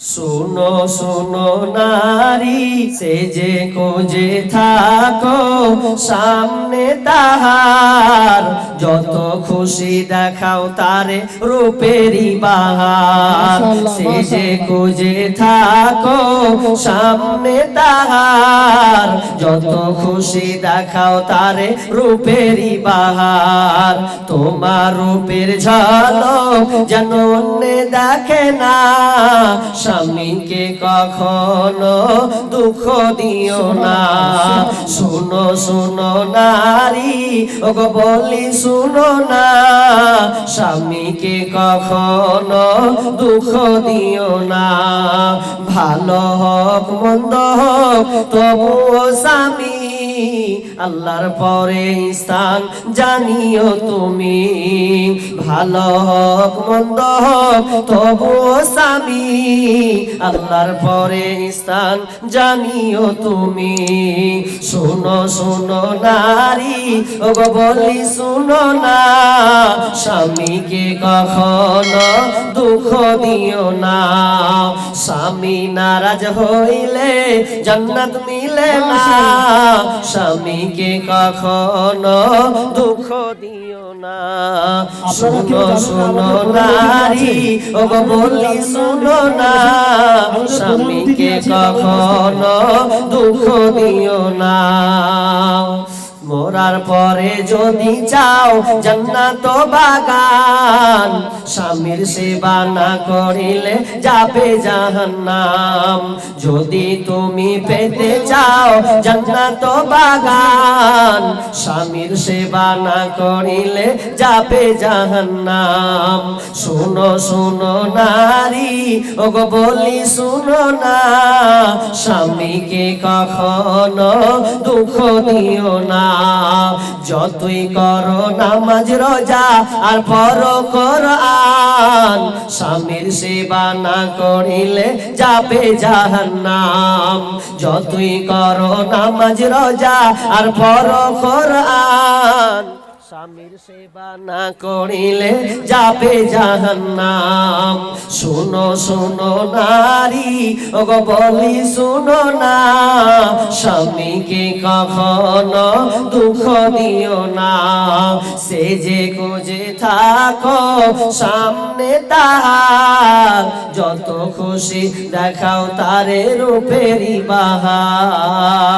শুনো শুনো নারী সে যে কোজে থাকো সামনে তাহার। যত খুশি দেখাও তারে রূপেরই বাহার। সে যে কোজে থাকো সামনে তাহার। যত খুশি দেখাও তারে রূপেরই বাহার। তোমার রূপের ঝলক যেন দেখে না। স্বামীকে কখনো দুঃখ দিও না। শুনো শুনো নারী, ওগো বলি শুনো না। স্বামীকে কখনো দুঃখ দিও না। ভালো হোক, মন্দ হোক, তবুও স্বামী আল্লাহর পরে স্থান জানিও তুমি। ভালো হোক, মন্দ হোক, তবুও স্বামী আল্লাহর পরে স্থান জানিও তুমি। শুনো শুনো নারী ও বলি শুনো না, স্বামীকে কখনো দুঃখ দিও না। স্বামী নারাজ হইলে জান্নাত মিলে না। স্বামীকে কখনো দুঃখ দিও না। শুনো শুনো নারী ও বলি শুনো না। স্বামীকে কখনো দুঃখ দিও না। মোরার পরে যদি চাও জান্নাত বাগান স্বামীর সেবা না করিলে যাবে জাহান্নাম। যদি তুমি পেতে চাও জান্নাত বাগান, স্বামীর সেবা না করিলে যাবে জাহান্নাম। শুনো শুনো নারী, ওগো বলি শুনো না, স্বামীকে কখনো দুঃখ দিও না। যতই করো নামাজ, রোজা আর পর কোরআন স্বামীর সেবা না করিলে যাবে জাহান নাম যতই করো নামাজ, রোজা আর পর কোরআন। স্বামীর সেবা না করিলে যাবে জাহান্নাম। শুনো শুনো নারী, ওগো বলি শুনো না, স্বামীকে কখনো দুঃখ দিও না। সে যে কোজে থাকো সামনে তাহার, যত খুশি দেখাও তারে রূপেরই বাহার।